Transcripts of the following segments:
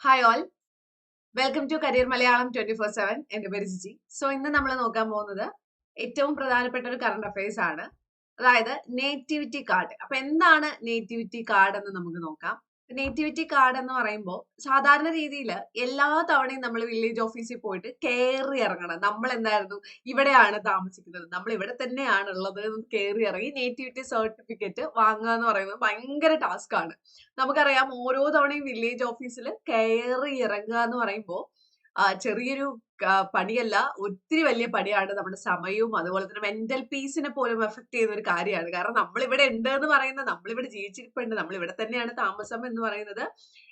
Hi all welcome to career Malayalam twenty four seven എന്റെ പേര് Jiji. So ഇന്ന് നമ്മൾ നോക്കാൻ പോകുന്നത് ഏറ്റവും പ്രധാനപ്പെട്ട ഒരു കറണ്ട് അഫയേഴ്സ് ആണ്. അതായത് നേറ്റിവിറ്റി കാർഡ് അപ്പൊ എന്താണ് നേറ്റിവിറ്റി കാർഡ് എന്ന് നമുക്ക് നോക്കാം. നേറ്റിവിറ്റി കാർഡ് എന്ന് പറയുമ്പോൾ സാധാരണ രീതിയിൽ എല്ലാ തവണയും നമ്മൾ വില്ലേജ് ഓഫീസിൽ പോയിട്ട് കയറി ഇറങ്ങണം. നമ്മൾ എന്തായിരുന്നു ഇവിടെയാണ് താമസിക്കുന്നത്. നമ്മൾ ഇവിടെ തന്നെയാണ് ഉള്ളത് കയറി ഇറങ്ങി നേറ്റിവിറ്റി സർട്ടിഫിക്കറ്റ് വാങ്ങുക എന്ന് പറയുന്നത് ഭയങ്കര ടാസ്ക് ആണ്. നമുക്കറിയാം ഓരോ തവണയും വില്ലേജ് ഓഫീസിൽ കയറി ഇറങ്ങുക എന്ന് പറയുമ്പോൾ ചെറിയൊരു പണിയല്ല. ഒത്തിരി വലിയ പണിയാണ് നമ്മുടെ സമയവും അതുപോലെ തന്നെ മെന്റൽ പീസിനെ പോലും എഫക്ട് ചെയ്യുന്ന ഒരു കാര്യമാണ്. കാരണം നമ്മൾ ഇവിടെ ഉണ്ട് എന്ന് പറയുന്നത് നമ്മളിവിടെ ജീവിച്ചിരിപ്പുണ്ട് നമ്മൾ ഇവിടെ തന്നെയാണ് താമസം എന്ന് പറയുന്നത്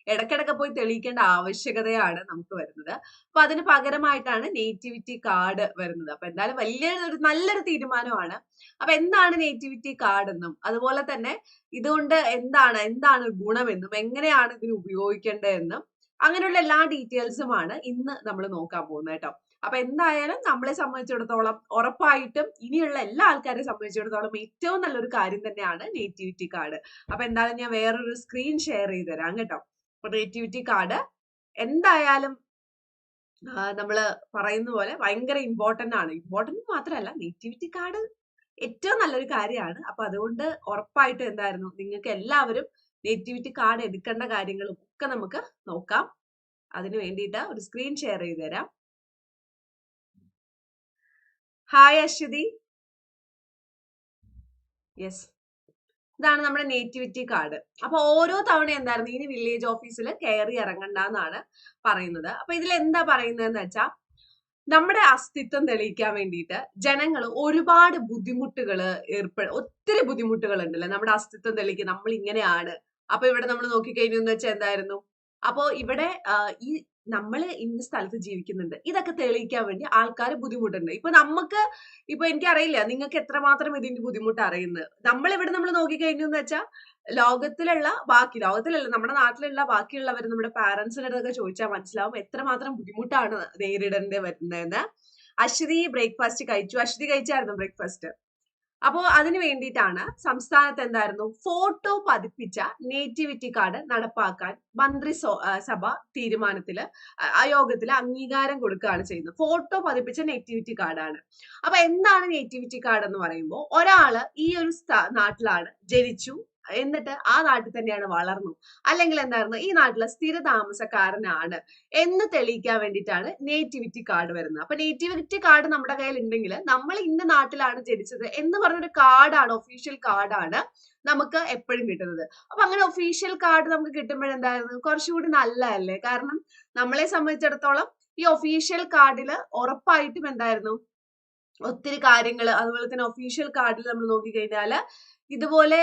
ഇടയ്ക്കിടയ്ക്ക് പോയി തെളിയിക്കേണ്ട ആവശ്യകതയാണ് നമുക്ക് വരുന്നത്. അപ്പൊ അതിന് പകരമായിട്ടാണ് നേറ്റിവിറ്റി കാർഡ് വരുന്നത്. അപ്പൊ എന്തായാലും വലിയൊരു നല്ലൊരു തീരുമാനമാണ്. അപ്പൊ എന്താണ് നേറ്റിവിറ്റി കാർഡ് എന്നും അതുപോലെ തന്നെ ഇതുകൊണ്ട് എന്താണ് എന്താണ് ഗുണമെന്നും എങ്ങനെയാണ് ഇതിന് ഉപയോഗിക്കേണ്ടതെന്നും അങ്ങനെയുള്ള എല്ലാ ഡീറ്റെയിൽസുമാണ് ഇന്ന് നമ്മൾ നോക്കാൻ പോകുന്നത് കേട്ടോ. അപ്പൊ എന്തായാലും നമ്മളെ സംബന്ധിച്ചിടത്തോളം ഉറപ്പായിട്ടും ഇനിയുള്ള എല്ലാ ആൾക്കാരെ സംബന്ധിച്ചിടത്തോളം ഏറ്റവും നല്ലൊരു കാര്യം തന്നെയാണ് നേറ്റിവിറ്റി കാർഡ് അപ്പൊ എന്തായാലും ഞാൻ വേറൊരു സ്ക്രീൻ ഷെയർ ചെയ്ത് തരാം കേട്ടോ. അപ്പൊ നേറ്റിവിറ്റി കാർഡ് എന്തായാലും നമ്മൾ പറയുന്ന പോലെ ഭയങ്കര ഇമ്പോർട്ടന്റ് ആണ്. ഇമ്പോർട്ടന്റ് മാത്രമല്ല നേറ്റിവിറ്റി കാർഡ് ഏറ്റവും നല്ലൊരു കാര്യമാണ്. അപ്പൊ അതുകൊണ്ട് ഉറപ്പായിട്ടും എന്തായിരുന്നു നിങ്ങൾക്ക് എല്ലാവരും നേറ്റിവിറ്റി കാർഡ് എടുക്കേണ്ട കാര്യങ്ങളും ഒക്കെ നമുക്ക് നോക്കാം. അതിന് വേണ്ടിയിട്ട് ഒരു സ്ക്രീൻ ഷെയർ ചെയ്ത് തരാം. ഹായ് അശ്വതി. യെസ് ഇതാണ് നമ്മുടെ നേറ്റിവിറ്റി കാർഡ് അപ്പൊ ഓരോ തവണ എന്തായിരുന്നു? ഇനി വില്ലേജ് ഓഫീസിൽ കയറി ഇറങ്ങണ്ട എന്നാണ് പറയുന്നത്. അപ്പൊ ഇതിൽ എന്താ പറയുന്നതെന്ന് വെച്ചാൽ നമ്മുടെ അസ്തിത്വം തെളിയിക്കാൻ വേണ്ടിയിട്ട് ജനങ്ങൾ ഒരുപാട് ബുദ്ധിമുട്ടുകൾ ഏർപ്പെ ഒത്തിരി ബുദ്ധിമുട്ടുകൾ ഉണ്ടല്ലേ നമ്മുടെ അസ്തിത്വം തെളിയിക്കുക നമ്മൾ ഇങ്ങനെയാണ് അപ്പൊ ഇവിടെ നമ്മൾ നോക്കിക്കഴിഞ്ഞു വെച്ചാൽ എന്തായിരുന്നു? അപ്പോ ഇവിടെ ഈ നമ്മൾ ഇന്ന സ്ഥലത്ത് ജീവിക്കുന്നുണ്ട്. ഇതൊക്കെ തെളിയിക്കാൻ വേണ്ടി ആൾക്കാർ ബുദ്ധിമുട്ടുണ്ട്. ഇപ്പൊ നമുക്ക് ഇപ്പൊ എനിക്കറിയില്ല നിങ്ങൾക്ക് എത്രമാത്രം ഇതിന്റെ ബുദ്ധിമുട്ട് അറിയുന്നത്. നമ്മൾ ഇവിടെ നമ്മൾ നോക്കിക്കഴിഞ്ഞു എന്ന് വെച്ചാൽ ലോകത്തിലുള്ള ബാക്കി ലോകത്തിലല്ല നമ്മുടെ നാട്ടിലുള്ള ബാക്കിയുള്ളവർ നമ്മുടെ പാരന്റ്സിന്റെ അടുത്തൊക്കെ ചോദിച്ചാൽ മനസ്സിലാവും എത്രമാത്രം ബുദ്ധിമുട്ടാണ് നേരിടേണ്ടി വരുന്നതെന്ന്. അശ്വതി ബ്രേക്ക്ഫാസ്റ്റ് കഴിച്ചു. അശ്വതി കഴിച്ചായിരുന്നു ബ്രേക്ക്ഫാസ്റ്റ്? അപ്പോ അതിനു വേണ്ടിയിട്ടാണ് സംസ്ഥാനത്ത് എന്തായിരുന്നു? ഫോട്ടോ പതിപ്പിച്ച നേറ്റിവിറ്റി കാർഡ് നടപ്പാക്കാൻ മന്ത്രി സഭ ആ യോഗത്തിൽ അംഗീകാരം കൊടുക്കുകയാണ് ചെയ്യുന്നത്. ഫോട്ടോ പതിപ്പിച്ച നേറ്റിവിറ്റി കാർഡാണ് അപ്പൊ എന്താണ് നേറ്റിവിറ്റി കാർഡ് എന്ന് പറയുമ്പോൾ ഒരാൾ ഈ ഒരു നാട്ടിലാണ് ജനിച്ചു എന്നിട്ട് ആ നാട്ടിൽ തന്നെയാണ് വളർന്നു. അല്ലെങ്കിൽ എന്തായിരുന്നു? ഈ നാട്ടിലെ സ്ഥിര താമസക്കാരനാണ് എന്ന് തെളിയിക്കാൻ വേണ്ടിയിട്ടാണ് നേറ്റിവിറ്റി കാർഡ് വരുന്നത്. അപ്പൊ നേറ്റിവിറ്റി കാർഡ് നമ്മുടെ കയ്യിൽ ഉണ്ടെങ്കിൽ നമ്മൾ ഇന്ന നാട്ടിലാണ് ജനിച്ചത് എന്ന് പറഞ്ഞൊരു കാർഡാണ് ഒഫീഷ്യൽ കാർഡാണ് നമുക്ക് എപ്പോഴും കിട്ടുന്നത്. അപ്പൊ അങ്ങനെ ഒഫീഷ്യൽ കാർഡ് നമുക്ക് കിട്ടുമ്പോഴെന്തായിരുന്നു കുറച്ചുകൂടി നല്ലതല്ലേ? കാരണം നമ്മളെ സംബന്ധിച്ചിടത്തോളം ഈ ഒഫീഷ്യൽ കാർഡിൽ ഉറപ്പായിട്ടും എന്തായിരുന്നു? ഒത്തിരി കാര്യങ്ങൾ അതുപോലെ തന്നെ ഒഫീഷ്യൽ കാർഡിൽ നമ്മൾ നോക്കിക്കഴിഞ്ഞാൽ ഇതുപോലെ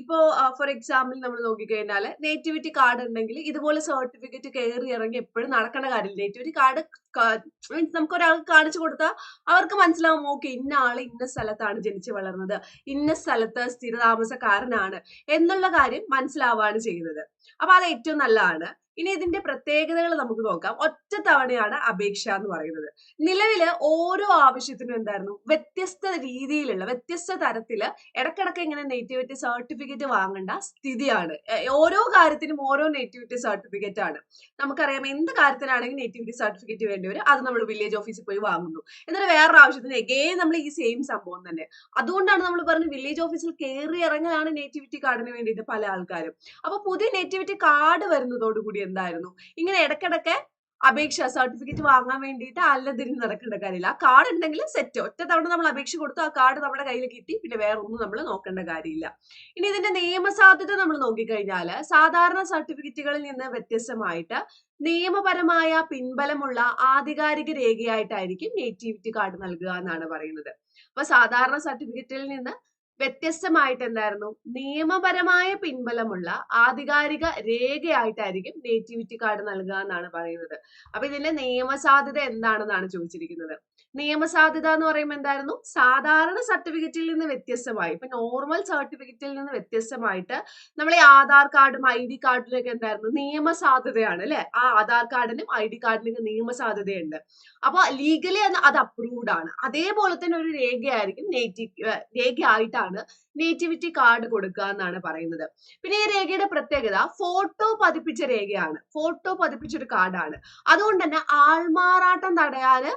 ഇപ്പോ ഫോർ എക്സാമ്പിൾ നമ്മൾ നോക്കിക്കഴിഞ്ഞാൽ നേറ്റിവിറ്റി കാർഡ് ഉണ്ടെങ്കിൽ ഇതുപോലെ സർട്ടിഫിക്കറ്റ് കയറി ഇറങ്ങി എപ്പോഴും നടക്കേണ്ട കാര്യമില്ല. നേറ്റിവിറ്റി കാർഡ് മീൻസ് നമുക്ക് ഒരാൾക്ക് കാണിച്ചു കൊടുത്താൽ അവർക്ക് മനസ്സിലാവും ഓക്കെ ഇന്ന ആൾ ഇന്ന സ്ഥലത്താണ് ജനിച്ചു വളർന്നത്. ഇന്ന സ്ഥലത്ത് സ്ഥിരതാമസക്കാരനാണ് എന്നുള്ള കാര്യം മനസ്സിലാവാണ് ചെയ്യുന്നത്. അപ്പൊ അത് ഏറ്റവും നല്ലതാണ്. ഇനി ഇതിന്റെ പ്രത്യേകതകൾ നമുക്ക് നോക്കാം. ഒറ്റ തവണയാണ് അപേക്ഷ എന്ന് പറയുന്നത്. നിലവിൽ ഓരോ ആവശ്യത്തിനും എന്തായിരുന്നു? വ്യത്യസ്ത രീതിയിലുള്ള വ്യത്യസ്ത തരത്തിൽ ഇടക്കിടക്ക് ഇങ്ങനെ നെറ്റിവിറ്റി സർട്ടിഫിക്കറ്റ് വാങ്ങേണ്ട സ്ഥിതിയാണ്. ഓരോ കാര്യത്തിനും ഓരോ നെറ്റിവിറ്റി സർട്ടിഫിക്കറ്റ് ആണ്. നമുക്കറിയാം എന്ത് കാര്യത്തിനാണെങ്കിൽ നെറ്റിവിറ്റി സർട്ടിഫിക്കറ്റ് വേണ്ടി വരും. അത് നമ്മൾ വില്ലേജ് ഓഫീസിൽ പോയി വാങ്ങുന്നു. എന്നിട്ട് വേറൊരു ആവശ്യത്തിന് എഗെയിൻ നമ്മൾ ഈ സെയിം സംഭവം തന്നെ. അതുകൊണ്ടാണ് നമ്മൾ പറഞ്ഞത് വില്ലേജ് ഓഫീസിൽ കയറി ഇറങ്ങലാണ് നെറ്റിവിറ്റി കാർഡിന് വേണ്ടിയിട്ട് പല ആൾക്കാരും. അപ്പൊ പുതിയ നെറ്റിവിറ്റി കാർഡ് വരുന്നതോടുകൂടി എന്തായിരുന്നു? ഇങ്ങനെ ഇടക്കിടക്ക് അപേക്ഷ സർട്ടിഫിക്കറ്റ് വാങ്ങാൻ വേണ്ടിയിട്ട് അല്ലതിരി നടക്കേണ്ട കാര്യമില്ല. ആ കാർഡ് ഉണ്ടെങ്കിൽ സെറ്റ് ഒറ്റ തവണ നമ്മൾ അപേക്ഷ കൊടുത്തു ആ കാർഡ് നമ്മുടെ കയ്യിൽ കിട്ടി. പിന്നെ വേറെ ഒന്നും നമ്മൾ നോക്കേണ്ട കാര്യമില്ല. ഇനി ഇതിന്റെ നിയമസാധ്യത നമ്മൾ നോക്കിക്കഴിഞ്ഞാൽ സാധാരണ സർട്ടിഫിക്കറ്റുകളിൽ നിന്ന് വ്യത്യസ്തമായിട്ട് നിയമപരമായ പിൻബലമുള്ള ആധികാരിക രേഖയായിട്ടായിരിക്കും നേറ്റിവിറ്റി കാർഡ് നൽകുക എന്നാണ് പറയുന്നത്. അപ്പൊ സാധാരണ സർട്ടിഫിക്കറ്റിൽ നിന്ന് വ്യത്യസ്തമായിട്ട് എന്തായിരുന്നു? നിയമപരമായ പിൻബലമുള്ള ആധികാരിക രേഖയായിട്ടായിരിക്കും നേറ്റിവിറ്റി കാർഡ് നൽകുക എന്നാണ് പറയുന്നത്. അപ്പൊ ഇതിന്റെ നിയമസാധുത എന്താണെന്നാണ് ചോദിച്ചിരിക്കുന്നത്. നിയമസാധ്യത എന്ന് പറയുമ്പോൾ എന്തായിരുന്നു? സാധാരണ സർട്ടിഫിക്കറ്റിൽ നിന്ന് വ്യത്യസ്തമായി. ഇപ്പൊ നോർമൽ സർട്ടിഫിക്കറ്റിൽ നിന്ന് വ്യത്യസ്തമായിട്ട് നമ്മൾ ഈ ആധാർ കാർഡും ഐ ഡി കാർഡിലൊക്കെ എന്തായിരുന്നു? നിയമസാധ്യതയാണ് അല്ലെ? ആ ആധാർ കാർഡിനും ഐ ഡി കാർഡിനും നിയമസാധ്യതയുണ്ട്. അപ്പൊ ലീഗലി അത് അപ്രൂവ്ഡ് ആണ്. അതേപോലെ തന്നെ ഒരു രേഖയായിരിക്കും നേറ്റീവ് രേഖയായിട്ടാണ് നേറ്റിവിറ്റി കാർഡ് കൊടുക്കുക എന്നാണ് പറയുന്നത്. പിന്നെ ഈ രേഖയുടെ പ്രത്യേകത ഫോട്ടോ പതിപ്പിച്ച രേഖയാണ്. ഫോട്ടോ പതിപ്പിച്ച ഒരു കാർഡാണ് അതുകൊണ്ട് തന്നെ ആൾമാറാട്ടം തടയാന്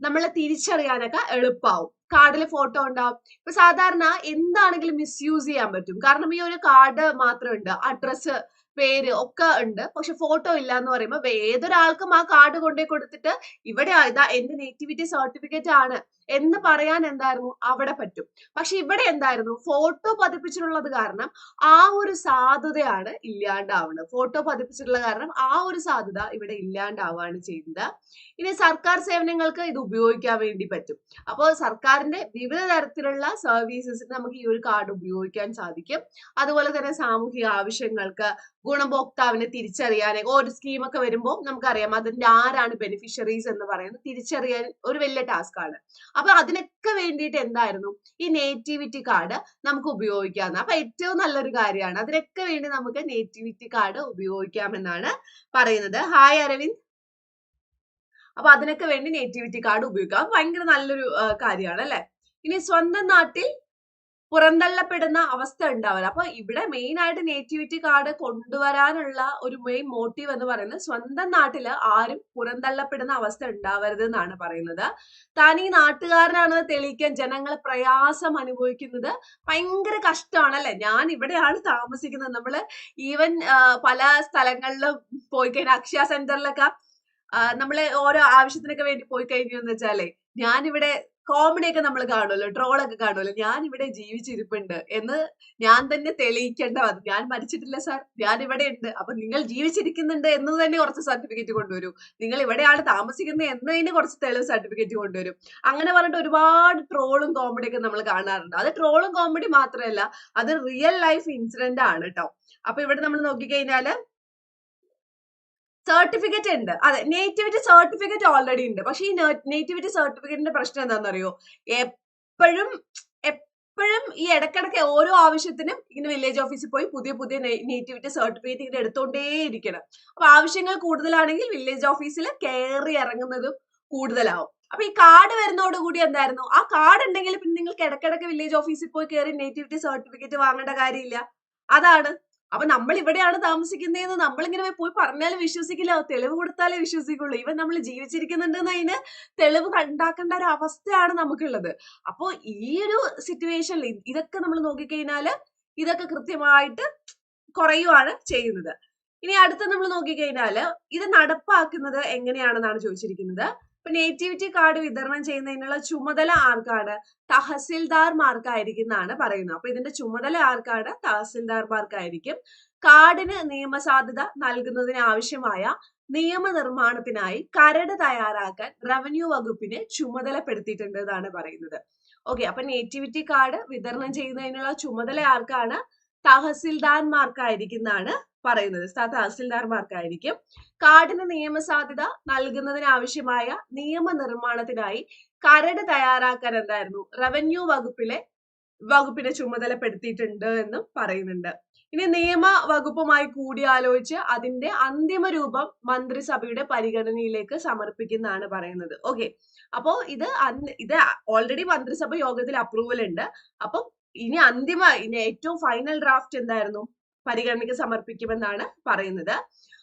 നമ്മളെ തിരിച്ചറിയാനൊക്കെ എളുപ്പമാവും കാർഡിൽ ഫോട്ടോ ഉണ്ടാവും. ഇപ്പൊ സാധാരണ എന്താണെങ്കിലും മിസ്യൂസ് ചെയ്യാൻ പറ്റും. കാരണം ഈ ഒരു കാർഡ് മാത്രമുണ്ട്. അഡ്രസ്സ് പേര് ഒക്കെ ഉണ്ട്. പക്ഷെ ഫോട്ടോ ഇല്ല എന്ന് പറയുമ്പോൾ ഏതൊരാൾക്കും ആ കാർഡ് കൊണ്ടുപോയി കൊടുത്തിട്ട് ഇവിടെ ഇതാ എന്റെ നേറ്റിവിറ്റി സർട്ടിഫിക്കറ്റ് ആണ്. എന്ന് പറയാൻ എന്തായിരുന്നു? അവിടെ പറ്റും. പക്ഷെ ഇവിടെ എന്തായിരുന്നു? ഫോട്ടോ പതിപ്പിച്ചിട്ടുള്ളത് കാരണം ആ ഒരു സാധ്യതയാണ് ഇല്ലാണ്ടാവുന്നത്. ഫോട്ടോ പതിപ്പിച്ചിട്ടുള്ള കാരണം ആ ഒരു സാധ്യത ഇവിടെ ഇല്ലാണ്ടാവുകയാണ് ചെയ്യുന്നത് ഇനി സർക്കാർ സേവനങ്ങൾക്ക് ഇത് ഉപയോഗിക്കാൻ വേണ്ടി പറ്റും. അപ്പോൾ സർക്കാരിന്റെ വിവിധ തരത്തിലുള്ള സർവീസസിന് നമുക്ക് ഈ ഒരു കാർഡ് ഉപയോഗിക്കാൻ സാധിക്കും. അതുപോലെ തന്നെ സാമൂഹിക ആവശ്യങ്ങൾക്ക് ഗുണഭോക്താവിനെ തിരിച്ചറിയാൻ ഒരു സ്കീമൊക്കെ വരുമ്പോൾ നമുക്കറിയാം അതിന്റെ ആരാണ് ബെനിഫിഷ്യറീസ് എന്ന് പറയുന്നത്. തിരിച്ചറിയാൻ ഒരു വലിയ ടാസ്ക് ആണ്. അപ്പൊ അതിനൊക്കെ വേണ്ടിയിട്ട് എന്തായിരുന്നു? ഈ നേറ്റിവിറ്റി കാർഡ് നമുക്ക് ഉപയോഗിക്കാവുന്ന അപ്പൊ ഏറ്റവും നല്ലൊരു കാര്യമാണ്. അതിനൊക്കെ വേണ്ടി നമുക്ക് നേറ്റിവിറ്റി കാർഡ് ഉപയോഗിക്കാമെന്നാണ് പറയുന്നത്. ഹായ് അരവിന്ദ് അപ്പൊ അതിനൊക്കെ വേണ്ടി നേറ്റിവിറ്റി കാർഡ് ഉപയോഗിക്കാം. ഭയങ്കര നല്ലൊരു കാര്യമാണ് അല്ലെ? ഇനി സ്വന്തം നാട്ടിൽ പുറന്തള്ളപ്പെടുന്ന അവസ്ഥ ഉണ്ടാവില്ല. അപ്പൊ ഇവിടെ മെയിൻ ആയിട്ട് നേറ്റിവിറ്റി കാർഡ് കൊണ്ടുവരാനുള്ള ഒരു മെയിൻ മോട്ടീവ് എന്ന് പറയുന്നത് സ്വന്തം നാട്ടിൽ ആരും പുറന്തള്ളപ്പെടുന്ന അവസ്ഥ ഉണ്ടാവരുത് എന്നാണ് പറയുന്നത്. താൻ ഈ നാട്ടുകാരനാണെന്ന് തെളിയിക്കാൻ ജനങ്ങൾ പ്രയാസം അനുഭവിക്കുന്നത് ഭയങ്കര കഷ്ടമാണല്ലേ? ഞാൻ ഇവിടെയാണ് താമസിക്കുന്നത്. നമ്മൾ ഈവൻ പല സ്ഥലങ്ങളിലും പോയി കഴിഞ്ഞാൽ അക്ഷയ സെന്ററിലൊക്കെ നമ്മൾ ഓരോ ആവശ്യത്തിനൊക്കെ വേണ്ടി പോയി കഴിഞ്ഞു എന്ന് വെച്ചാലേ ഞാനിവിടെ കോമഡി ഒക്കെ നമ്മൾ കാണുമല്ലോ ട്രോളൊക്കെ കാണുമല്ലോ ഞാൻ ഇവിടെ ജീവിച്ചിരിപ്പുണ്ട് എന്ന് ഞാൻ തന്നെ തെളിയിക്കേണ്ട ഞാൻ മരിച്ചിട്ടില്ല സാർ ഞാൻ ഇവിടെ ഉണ്ട്. അപ്പൊ നിങ്ങൾ ജീവിച്ചിരിക്കുന്നുണ്ട് എന്ന് തന്നെ കുറച്ച് സർട്ടിഫിക്കറ്റ് കൊണ്ടുവരും. നിങ്ങൾ ഇവിടെയാണ് താമസിക്കുന്നത് എന്നതിന് കുറച്ച് തെളിവ് സർട്ടിഫിക്കറ്റ് കൊണ്ടുവരും. അങ്ങനെ പറഞ്ഞിട്ട് ഒരുപാട് ട്രോളും കോമഡി ഒക്കെ നമ്മൾ കാണാറുണ്ട്. അത് ട്രോളും കോമഡി മാത്രമല്ല അത് റിയൽ ലൈഫ് ഇൻസിഡന്റ് ആണ് കേട്ടോ അപ്പൊ ഇവിടെ നമ്മൾ നോക്കിക്കഴിഞ്ഞാൽ സർട്ടിഫിക്കറ്റ് ഉണ്ട്. അതെ നേറ്റിവിറ്റി സർട്ടിഫിക്കറ്റ് ഓൾറെഡി ഉണ്ട്. പക്ഷെ ഈ നേറ്റിവിറ്റി സർട്ടിഫിക്കറ്റിന്റെ പ്രശ്നം എന്താണെന്നറിയോ? എപ്പോഴും എപ്പോഴും ഈ ഇടക്കിടക്ക് ഓരോ ആവശ്യത്തിനും ഇങ്ങനെ വില്ലേജ് ഓഫീസിൽ പോയി പുതിയ പുതിയ നേറ്റിവിറ്റി സർട്ടിഫിക്കറ്റ് ഇങ്ങനെ എടുത്തോണ്ടേ ഇരിക്കണം അപ്പൊ ആവശ്യങ്ങൾ കൂടുതലാണെങ്കിൽ വില്ലേജ് ഓഫീസിൽ കയറി ഇറങ്ങുന്നതും കൂടുതലാവും. അപ്പൊ ഈ കാർഡ് വരുന്നതോടുകൂടി എന്തായിരുന്നു? ആ കാർഡ് ഉണ്ടെങ്കിൽ പിന്നെ നിങ്ങൾക്ക് ഇടക്കിടക്ക് വില്ലേജ് ഓഫീസിൽ പോയി കയറി നേറ്റിവിറ്റി സർട്ടിഫിക്കറ്റ് വാങ്ങേണ്ട കാര്യമില്ല. അതാണ്. അപ്പൊ നമ്മൾ ഇവിടെയാണ് താമസിക്കുന്നതെന്ന് നമ്മളിങ്ങനെ പോയി പറഞ്ഞാലും വിശ്വസിക്കില്ല തെളിവ് കൊടുത്താലേ വിശ്വസിക്കുള്ളൂ. ഇവൻ നമ്മൾ ജീവിച്ചിരിക്കുന്നുണ്ടെന്ന് അതിന് തെളിവ് ഉണ്ടാക്കേണ്ട ഒരു അവസ്ഥയാണ് നമുക്കുള്ളത്. അപ്പോ ഈ ഒരു സിറ്റുവേഷനിൽ ഇതൊക്കെ നമ്മൾ നോക്കിക്കഴിഞ്ഞാൽ ഇതൊക്കെ കൃത്യമായിട്ട് കുറയുവാണ് ചെയ്യുന്നത്. ഇനി അടുത്ത നമ്മൾ നോക്കിക്കഴിഞ്ഞാൽ ഇത് നടപ്പാക്കുന്നത് എങ്ങനെയാണെന്നാണ് ചോദിച്ചിരിക്കുന്നത്. ഇപ്പൊ നേറ്റിവിറ്റി കാർഡ് വിതരണം ചെയ്യുന്നതിനുള്ള ചുമതല ആർക്കാണ്? തഹസിൽദാർമാർക്കായിരിക്കും എന്നാണ് പറയുന്നത്. അപ്പൊ ഇതിന്റെ ചുമതല ആർക്കാണ്? തഹസിൽദാർമാർക്കായിരിക്കും കാർഡിന് നിയമസാധുത നൽകുന്നതിന് ആവശ്യമായ നിയമനിർമ്മാണത്തിനായി കരട് തയ്യാറാക്കാൻ റവന്യൂ വകുപ്പിനെ ചുമതലപ്പെടുത്തിയിട്ടുണ്ട് എന്നാണ് പറയുന്നത്. ഓക്കെ അപ്പൊ നേറ്റിവിറ്റി കാർഡ് വിതരണം ചെയ്യുന്നതിനുള്ള ചുമതല ആർക്കാണ്? തഹസിൽദാർമാർക്കായിരിക്കും എന്നാണ് പറയുന്നത്. തഹസിൽദാർമാർക്കായിരിക്കും. കാടിന് നിയമസാധ്യത നൽകുന്നതിനാവശ്യമായ നിയമനിർമ്മാണത്തിനായി കരട് തയ്യാറാക്കാൻ എന്തായിരുന്നു? റവന്യൂ വകുപ്പിലെ വകുപ്പിനെ ചുമതലപ്പെടുത്തിയിട്ടുണ്ട് എന്നും പറയുന്നുണ്ട്. ഇനി നിയമ വകുപ്പുമായി കൂടിയാലോചിച്ച് അതിന്റെ അന്തിമ രൂപം മന്ത്രിസഭയുടെ പരിഗണനയിലേക്ക് സമർപ്പിക്കുന്നതാണ് പറയുന്നത്. ഓക്കെ അപ്പോ ഇത് ഇത് ഓൾറെഡി മന്ത്രിസഭ യോഗത്തിൽ അപ്രൂവൽ ഉണ്ട്. അപ്പം ഇനി അന്തിമ ഇനി ഏറ്റവും ഫൈനൽ ഡ്രാഫ്റ്റ് എന്തായിരുന്നു? പരിഗണനയ്ക്ക് സമർപ്പിക്കുമെന്നാണ് പറയുന്നത്.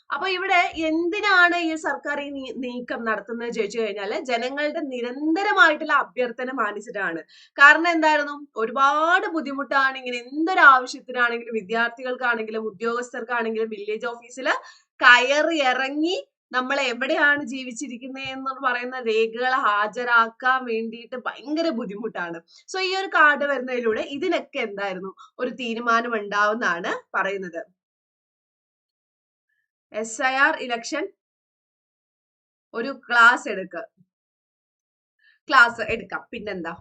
അപ്പൊ ഇവിടെ എന്തിനാണ് ഈ സർക്കാർ ഈ നീക്കം നടത്തുന്നത് ചോദിച്ചു കഴിഞ്ഞാൽ ജനങ്ങളുടെ നിരന്തരമായിട്ടുള്ള അഭ്യർത്ഥന മാനിച്ചിട്ടാണ്. കാരണം എന്തായിരുന്നു? ഒരുപാട് ബുദ്ധിമുട്ടാണ് ഇങ്ങനെ എന്തൊരു ആവശ്യത്തിനാണെങ്കിലും വിദ്യാർത്ഥികൾക്കാണെങ്കിലും ഉദ്യോഗസ്ഥർക്കാണെങ്കിലും വില്ലേജ് ഓഫീസിൽ കയറി ഇറങ്ങി നമ്മൾ എവിടെയാണ് ജീവിച്ചിരിക്കുന്നത് എന്ന് പറയുന്ന രേഖകൾ ഹാജരാക്കാൻ വേണ്ടിയിട്ട് ഭയങ്കര ബുദ്ധിമുട്ടാണ്. സോ ഈ ഒരു കാർഡ് വരുന്നതിലൂടെ ഇതിനൊക്കെ എന്തായിരുന്നു ഒരു തീരുമാനം ഉണ്ടാവുന്നതാണ് പറയുന്നത്. എസ് ഐ ആർ ഇലക്ഷൻ ഒരു ക്ലാസ് എടുക്ക. ക്ലാസ് എടുക്കാം. പിന്നെന്താ?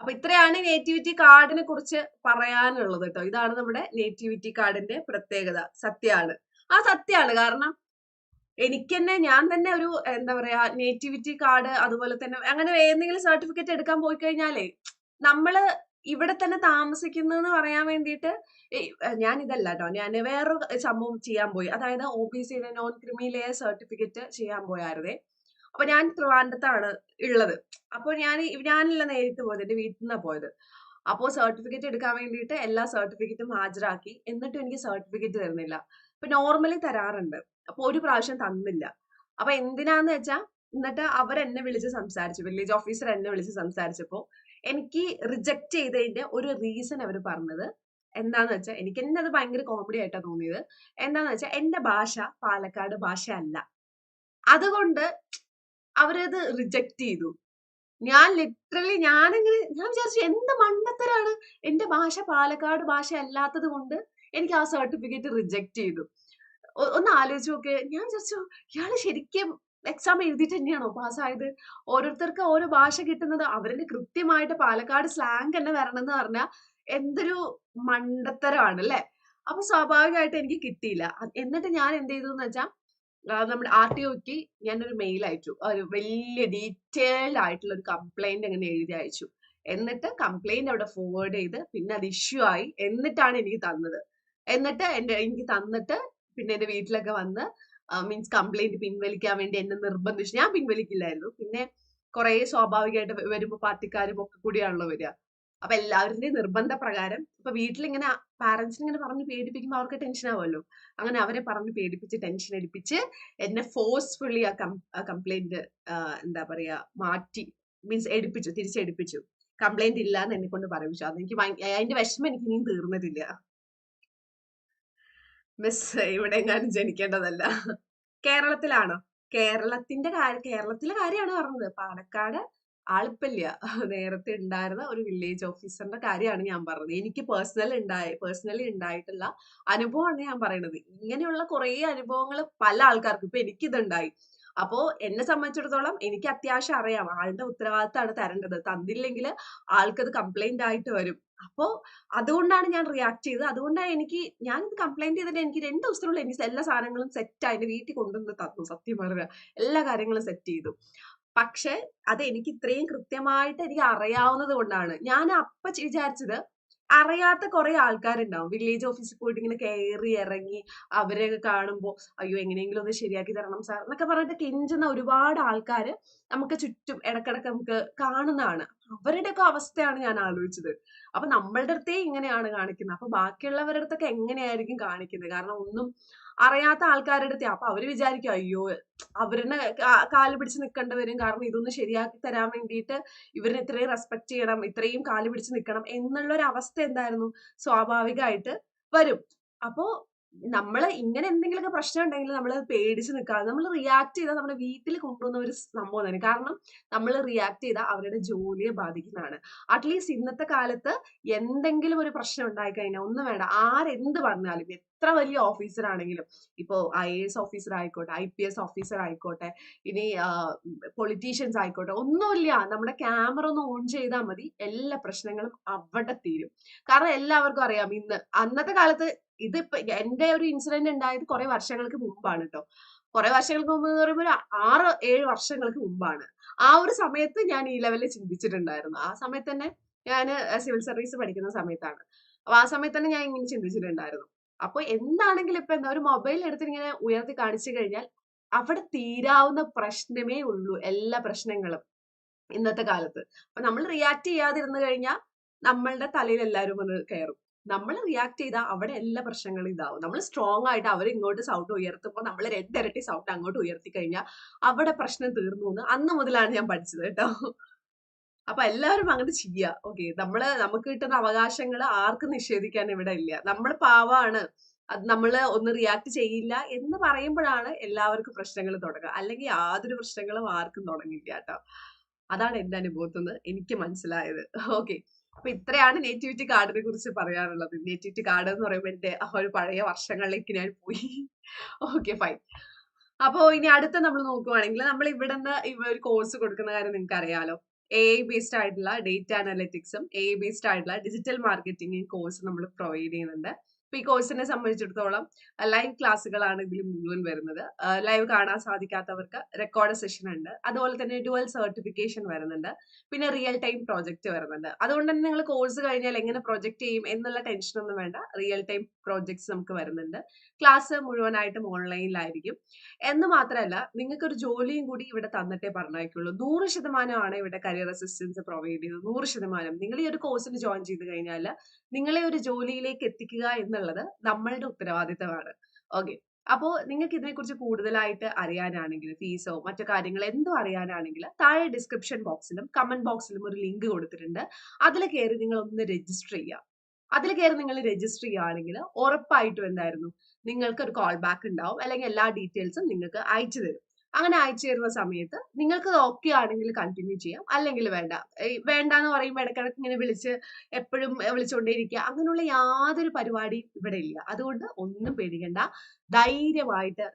അപ്പൊ ഇത്രയാണ് നേറ്റിവിറ്റി കാർഡിനെ കുറിച്ച് പറയാനുള്ളത് കേട്ടോ. ഇതാണ് നമ്മുടെ നേറ്റിവിറ്റി കാർഡിന്റെ പ്രത്യേകത. സത്യമാണ് ആ സത്യമാണ് കാരണം എനിക്ക് തന്നെ ഞാൻ തന്നെ ഒരു എന്താ പറയാ നേറ്റിവിറ്റി കാർഡ് അതുപോലെ തന്നെ അങ്ങനെ ഏതെങ്കിലും സർട്ടിഫിക്കറ്റ് എടുക്കാൻ പോയി കഴിഞ്ഞാലേ നമ്മൾ ഇവിടെ തന്നെ താമസിക്കുന്നു എന്ന് പറയാൻ വേണ്ടിയിട്ട് ഞാൻ ഇതല്ല കേട്ടോ ഞാൻ വേറൊരു സംഭവം ചെയ്യാൻ പോയി. അതായത് ഒ ബി സിയുടെ നോൺ ക്രിമിലെയർ സർട്ടിഫിക്കറ്റ് ചെയ്യാൻ പോയായിരുന്നേ അപ്പൊ ഞാൻ ട്രിവാൻഡത്താണ് ഉള്ളത് അപ്പോൾ ഞാൻ ഞാനല്ല നേരിട്ട് പോയത് എന്റെ വീട്ടിൽ നിന്നാണ് പോയത്. അപ്പോൾ സർട്ടിഫിക്കറ്റ് എടുക്കാൻ വേണ്ടിയിട്ട് എല്ലാ സർട്ടിഫിക്കറ്റും ഹാജരാക്കി. എന്നിട്ടും എനിക്ക് സർട്ടിഫിക്കറ്റ് തരുന്നില്ല. ഇപ്പൊ നോർമലി തരാറുണ്ട്. അപ്പൊ ഒരു പ്രാവശ്യം തന്നില്ല. അപ്പൊ എന്തിനാന്ന് വെച്ചാ എന്നിട്ട് അവർ എന്നെ വിളിച്ച് സംസാരിച്ചു. വില്ലേജ് ഓഫീസർ എന്നെ വിളിച്ച് സംസാരിച്ചപ്പോ എനിക്ക് റിജക്ട് ചെയ്തതിന്റെ ഒരു റീസൺ അവർ പറഞ്ഞത് എന്താന്ന് വെച്ചാൽ എനിക്ക് എന്നെ അത് ഭയങ്കര കോമഡി ആയിട്ടാണ് തോന്നിയത്. എന്താന്ന് വെച്ചാൽ എന്റെ ഭാഷ പാലക്കാട് ഭാഷ അല്ല അതുകൊണ്ട് അവരത് റിജക്ട് ചെയ്തു. ഞാൻ ലിറ്ററലി ഞാനിങ്ങനെ ഞാൻ വിചാരിച്ചു എന്ത് മണ്ടത്തരാണ്? എന്റെ ഭാഷ പാലക്കാട് ഭാഷ അല്ലാത്തത് കൊണ്ട് എനിക്ക് ആ സർട്ടിഫിക്കറ്റ് റിജക്ട് ചെയ്തു. ഒന്ന് ആലോചിച്ച് നോക്ക്. ഞാൻ വിചാരിച്ചു ഇയാൾ ശരിക്കും എക്സാം എഴുതിയിട്ട് തന്നെയാണോ പാസ്സായത്? ഓരോരുത്തർക്ക് ഓരോ ഭാഷ കിട്ടുന്നത് അവരുടെ കൃത്യമായിട്ട് പാലക്കാട് സ്ലാങ് തന്നെ വരണം എന്ന് പറഞ്ഞാൽ എന്തൊരു മണ്ടത്തരമാണ് അല്ലെ? അപ്പൊ സ്വാഭാവികമായിട്ട് എനിക്ക് കിട്ടിയില്ല. എന്നിട്ട് ഞാൻ എന്ത് ചെയ്തു എന്ന് വെച്ചാൽ നമ്മുടെ ആർ ടി ഒക്ക് ഞാനൊരു മെയിൽ അയച്ചു. ഒരു വലിയ ഡീറ്റെയിൽഡ് ആയിട്ടുള്ള ഒരു കംപ്ലൈന്റ് അങ്ങനെ എഴുതി അയച്ചു. എന്നിട്ട് കംപ്ലൈന്റ് അവിടെ ഫോർവേഡ് ചെയ്ത് പിന്നെ അത് ഇഷ്യൂ ആയി. എന്നിട്ടാണ് എനിക്ക് തന്നത്. എന്നിട്ട് എന്റെ എനിക്ക് തന്നിട്ട് പിന്നെ എന്റെ വീട്ടിലൊക്കെ വന്ന് മീൻസ് കംപ്ലൈന്റ് പിൻവലിക്കാൻ വേണ്ടി എന്നെ നിർബന്ധിച്ചു. ഞാൻ പിൻവലിക്കില്ലായിരുന്നു. പിന്നെ കുറെ സ്വാഭാവികമായിട്ട് വരുമ്പോൾ വരുമ്പോ പാർട്ടിക്കാരും ഒക്കെ കൂടിയാണല്ലോ വരിക. അപ്പൊ എല്ലാവരുടെയും നിർബന്ധ പ്രകാരം ഇപ്പൊ വീട്ടിലിങ്ങനെ പാരന്റ്സിനെ ഇങ്ങനെ പറഞ്ഞ് പേടിപ്പിക്കുമ്പോൾ അവർക്ക് ടെൻഷൻ ആവുമല്ലോ. അങ്ങനെ അവരെ പറഞ്ഞ് പേടിപ്പിച്ച് ടെൻഷൻ അടിപ്പിച്ച് എന്നെ ഫോഴ്സ്ഫുള്ളി ആ കംപ്ലൈന്റ് എന്താ പറയാ മാറ്റി മീൻസ് എടുപ്പിച്ചു തിരിച്ചെടുപ്പിച്ചു. കംപ്ലൈന്റ് ഇല്ല എന്ന് എന്നെ കൊണ്ട് പറയിച്ചു അതെനിക്ക് അതിന്റെ വിഷമം എനിക്ക് ഇനിയും തീർന്നിട്ടില്ല. മിസ് ഇവിടെ എങ്ങാനും ജനിക്കേണ്ടതല്ല. കേരളത്തിലാണോ? കേരളത്തിന്റെ കാര്യം കേരളത്തിലെ കാര്യമാണ് പറഞ്ഞത്. പാലക്കാട് ആളിപ്പില്ല നേരത്തെ ഉണ്ടായിരുന്ന ഒരു വില്ലേജ് ഓഫീസറിന്റെ കാര്യമാണ് ഞാൻ പറഞ്ഞത്. എനിക്ക് പേഴ്സണൽ ഉണ്ടായി പേഴ്സണലി ഉണ്ടായിട്ടുള്ള അനുഭവമാണ് ഞാൻ പറയുന്നത് ഇങ്ങനെയുള്ള കുറേ അനുഭവങ്ങൾ പല ആൾക്കാർക്കും. ഇപ്പൊ എനിക്കിതുണ്ടായി. അപ്പോ എന്നെ സംബന്ധിച്ചിടത്തോളം എനിക്ക് അത്യാവശ്യം അറിയാം. ആളുടെ ഉത്തരവാദിത്തമാണ് തരേണ്ടത്. തന്നില്ലെങ്കിൽ ആൾക്കത് കംപ്ലൈന്റ് ആയിട്ട് വരും. അപ്പോ അതുകൊണ്ടാണ് ഞാൻ റിയാക്ട് ചെയ്തത്. അതുകൊണ്ടാണ് എനിക്ക് ഞാൻ കംപ്ലൈന്റ് ചെയ്തിട്ട് എനിക്ക് രണ്ട് ദിവസത്തിനുള്ളിൽ എനിക്ക് എല്ലാ സാധനങ്ങളും സെറ്റ് ആയിട്ട് വീട്ടിൽ കൊണ്ടുവന്ന് തന്നു. സത്യം പറയുക എല്ലാ കാര്യങ്ങളും സെറ്റ് ചെയ്തു. പക്ഷെ അത് എനിക്ക് ഇത്രയും കൃത്യമായിട്ട് എനിക്ക് അറിയാവുന്നത് കൊണ്ടാണ്. ഞാൻ അപ്പൊ വിചാരിച്ചത് അറിയാത്ത കുറെ ആൾക്കാരുണ്ടാവും. വില്ലേജ് ഓഫീസിൽ പോയിട്ട് ഇങ്ങനെ കയറി ഇറങ്ങി അവരെയൊക്കെ കാണുമ്പോൾ അയ്യോ എങ്ങനെയെങ്കിലും ഒന്ന് ശരിയാക്കി തരണം സാർ എന്നൊക്കെ പറഞ്ഞിട്ട് കെഞ്ചുന്ന ഒരുപാട് ആൾക്കാർ നമുക്ക് ചുറ്റും ഇടക്കിടക്ക് നമുക്ക് കാണുന്നതാണ്. അവരുടെയൊക്കെ അവസ്ഥയാണ് ഞാൻ ആലോചിച്ചത്. അപ്പൊ നമ്മളുടെ അടുത്തേ ഇങ്ങനെയാണ് കാണിക്കുന്നത്. അപ്പൊ ബാക്കിയുള്ളവരുടെ അടുത്തൊക്കെ എങ്ങനെയായിരിക്കും കാണിക്കുന്നത്? കാരണം ഒന്നും അറിയാത്ത ആൾക്കാരുടെ അടുത്ത് അപ്പൊ അവർ വിചാരിക്കും അയ്യോ അവരുടെ കാൽ പിടിച്ച് നിൽക്കേണ്ടി വരും കാരണം ഇതൊന്ന് ശരിയാക്കി തരാൻ വേണ്ടിയിട്ട് ഇവരിനെ ഇത്രയും റെസ്പെക്ട് ചെയ്യണം ഇത്രയും കാൽ പിടിച്ച് നിൽക്കണം എന്നുള്ള ഒരു അവസ്ഥ എന്തായിരുന്നു? സ്വാഭാവികമായിട്ട് വരും. അപ്പോ നമ്മൾ ഇങ്ങനെ എന്തെങ്കിലുമൊക്കെ പ്രശ്നം ഉണ്ടെങ്കിൽ നമ്മൾ പേടിച്ച് നിൽക്കാതെ നമ്മൾ റിയാക്ട് ചെയ്താൽ നമ്മുടെ വീട്ടിൽ കൊണ്ടുവന്ന ഒരു സംഭവം തന്നെ. കാരണം നമ്മൾ റിയാക്ട് ചെയ്താൽ അവരുടെ ജോലിയെ ബാധിക്കുന്നതാണ്. അറ്റ്ലീസ്റ്റ് ഇന്നത്തെ കാലത്ത് എന്തെങ്കിലും ഒരു പ്രശ്നം ഉണ്ടായി കഴിഞ്ഞാൽ ഒന്നും വേണ്ട. ആരെന്ത് പറഞ്ഞാലും എത്ര വലിയ ഓഫീസർ ആണെങ്കിലും ഇപ്പോൾ ഐ എ എസ് ഓഫീസർ ആയിക്കോട്ടെ ഐ പി എസ് ഓഫീസർ ആയിക്കോട്ടെ ഇനി പൊളിറ്റീഷ്യൻസ് ആയിക്കോട്ടെ ഒന്നുമില്ല. നമ്മുടെ ക്യാമറ ഒന്ന് ഓൺ ചെയ്താൽ മതി. എല്ലാ പ്രശ്നങ്ങളും അവിടെ തീരും. കാരണം എല്ലാവർക്കും അറിയാം ഇന്ന് അന്നത്തെ കാലത്ത് ഇതിപ്പോ എന്റെ ഒരു ഇൻസിഡന്റ് ഉണ്ടായത് കുറെ വർഷങ്ങൾക്ക് മുമ്പാണ് കേട്ടോ കുറെ വർഷങ്ങൾക്ക് മുമ്പ് എന്ന് പറയുമ്പോൾ ആറ് ഏഴ് വർഷങ്ങൾക്ക് മുമ്പാണ്. ആ ഒരു സമയത്ത് ഞാൻ ഈ ലെവലിൽ ചിന്തിച്ചിട്ടുണ്ടായിരുന്നു. ആ സമയത്ത് തന്നെ ഞാൻ സിവിൽ സർവീസ് പഠിക്കുന്ന സമയത്താണ്. അപ്പൊ ആ സമയത്ത് തന്നെ ഞാൻ ഇങ്ങനെ ചിന്തിച്ചിട്ടുണ്ടായിരുന്നു. അപ്പൊ എന്താണെങ്കിലും ഇപ്പൊ എന്താ ഒരു മൊബൈൽ എടുത്ത് ഇങ്ങനെ ഉയർത്തി കാണിച്ചു കഴിഞ്ഞാൽ അവിടെ തീരാവുന്ന പ്രശ്നമേ ഉള്ളൂ എല്ലാ പ്രശ്നങ്ങളും ഇന്നത്തെ കാലത്ത്. അപ്പൊ നമ്മൾ റിയാക്ട് ചെയ്യാതിരുന്നു കഴിഞ്ഞാൽ നമ്മളുടെ തലയിൽ എല്ലാവരും വന്ന് കയറും. നമ്മൾ റിയാക്ട് ചെയ്താൽ അവിടെ എല്ലാ പ്രശ്നങ്ങളും ഇതാവും. നമ്മൾ സ്ട്രോങ് ആയിട്ട് അവർ ഇങ്ങോട്ട് സൗട്ട് ഉയർത്തുമ്പോൾ നമ്മൾ രണ്ടിരട്ടി സൗട്ട് അങ്ങോട്ട് ഉയർത്തി കഴിഞ്ഞാൽ അവിടെ പ്രശ്നം തീർന്നു എന്ന് അന്ന് മുതലാണ് ഞാൻ പഠിച്ചത് കേട്ടോ. അപ്പൊ എല്ലാവരും അങ്ങനെ ചെയ്യുക ഓക്കെ നമ്മൾ നമുക്ക് കിട്ടുന്ന അവകാശങ്ങൾ ആർക്കും നിഷേധിക്കാൻ ഇവിടെ ഇല്ല. നമ്മൾ പാവാണ്. അത് നമ്മൾ ഒന്ന് റിയാക്ട് ചെയ്യില്ല എന്ന് പറയുമ്പോഴാണ് എല്ലാവർക്കും പ്രശ്നങ്ങൾ തുടങ്ങുക. അല്ലെങ്കിൽ യാതൊരു പ്രശ്നങ്ങളും ആർക്കും തുടങ്ങില്ല കേട്ടോ. അതാണ് എന്റെ അനുഭവത്തിൽ നിന്ന് എനിക്ക് മനസ്സിലായത്. ഓക്കെ അപ്പൊ ഇത്രയാണ് നേറ്റിവിറ്റി കാർഡിനെ കുറിച്ച് പറയാനുള്ളത്. നേറ്റിവിറ്റി കാർഡ് എന്ന് പറയുമ്പോൾ എന്റെ ഒരു പഴയ വർഷങ്ങളിലേക്ക് ഞാൻ പോയി. ഓക്കെ ഫൈൻ അപ്പോ ഇനി അടുത്ത നമ്മൾ നോക്കുവാണെങ്കിൽ നമ്മൾ ഇവിടെ നിന്ന് ഒരു കോഴ്സ് കൊടുക്കുന്ന കാര്യം നിങ്ങൾക്ക് അറിയാലോ. എ ബേസ്ഡ് ആയിട്ടുള്ള ഡേറ്റ അനലിറ്റിക്സും എ ബേസ്ഡ് ആയിട്ടുള്ള ഡിജിറ്റൽ മാർക്കറ്റിംഗ് കോഴ്സ് നമ്മൾ പ്രൊവൈഡ് ചെയ്യുന്നുണ്ട്. ഇപ്പൊ ഈ കോഴ്സിനെ സംബന്ധിച്ചിടത്തോളം ലൈവ് ക്ലാസ്സുകളാണ് ഇതിൽ മുഴുവൻ വരുന്നത്. ലൈവ് കാണാൻ സാധിക്കാത്തവർക്ക് റെക്കോർഡ് സെഷൻ ഉണ്ട്. അതുപോലെ തന്നെ ഡുവൽ സർട്ടിഫിക്കേഷൻ വരുന്നുണ്ട്. പിന്നെ റിയൽ ടൈം പ്രോജക്റ്റ് വരുന്നുണ്ട്. അതുകൊണ്ട് തന്നെ നിങ്ങൾ കോഴ്സ് കഴിഞ്ഞാൽ എങ്ങനെ പ്രൊജക്ട് ചെയ്യും എന്നുള്ള ടെൻഷൻ ഒന്നും വേണ്ട. റിയൽ ടൈം പ്രോജക്ട്സ് നമുക്ക് വരുന്നുണ്ട്. ക്ലാസ് മുഴുവനായിട്ടും ഓൺലൈനിലായിരിക്കും എന്ന് മാത്രമല്ല നിങ്ങൾക്ക് ഒരു ജോലിയും കൂടി ഇവിടെ തന്നിട്ടേ പറഞ്ഞേക്കുള്ളൂ നൂറ് ശതമാനമാണ് ഇവിടെ കരിയർ അസിസ്റ്റൻസ് പ്രൊവൈഡ് ചെയ്തത് നൂറ് ശതമാനം. നിങ്ങൾ ഈ ഒരു കോഴ്സിന് ജോയിൻ ചെയ്ത് കഴിഞ്ഞാൽ നിങ്ങളെ ഒരു ജോലിയിലേക്ക് എത്തിക്കുക എന്നുള്ളത് നമ്മളുടെ ഉത്തരവാദിത്തമാണ്. ഓക്കെ അപ്പോൾ നിങ്ങൾക്ക് ഇതിനെക്കുറിച്ച് കൂടുതലായിട്ട് അറിയാനാണെങ്കിൽ ഫീസോ മറ്റു കാര്യങ്ങൾ എന്തോ അറിയാനാണെങ്കിൽ താഴെ ഡിസ്ക്രിപ്ഷൻ ബോക്സിലും കമന്റ് ബോക്സിലും ഒരു ലിങ്ക് കൊടുത്തിട്ടുണ്ട്. അതിൽ കയറി നിങ്ങൾ ഒന്ന് രജിസ്റ്റർ ചെയ്യുക. അതിൽ കയറി നിങ്ങൾ രജിസ്റ്റർ ചെയ്യുകയാണെങ്കിൽ ഉറപ്പായിട്ടും എന്തായിരുന്നു? നിങ്ങൾക്ക് ഒരു കോൾ ബാക്ക് ഉണ്ടാവും. അല്ലെങ്കിൽ എല്ലാ ഡീറ്റെയിൽസും നിങ്ങൾക്ക് അയച്ചു തരും. അങ്ങനെ അയച്ചു തരുന്ന സമയത്ത് നിങ്ങൾക്ക് ഓക്കെ ആണെങ്കിൽ കണ്ടിന്യൂ ചെയ്യാം. അല്ലെങ്കിൽ വേണ്ട. വേണ്ട എന്ന് പറയുമ്പോൾ ഇടയ്ക്കിടയ്ക്ക് ഇങ്ങനെ വിളിച്ച് എപ്പോഴും വിളിച്ചുകൊണ്ടേയിരിക്കുക. അങ്ങനെയുള്ള യാതൊരു പരിപാടിയും ഇവിടെ ഇല്ല. അതുകൊണ്ട് ഒന്നും പേടിക്കണ്ട. ധൈര്യമായിട്ട്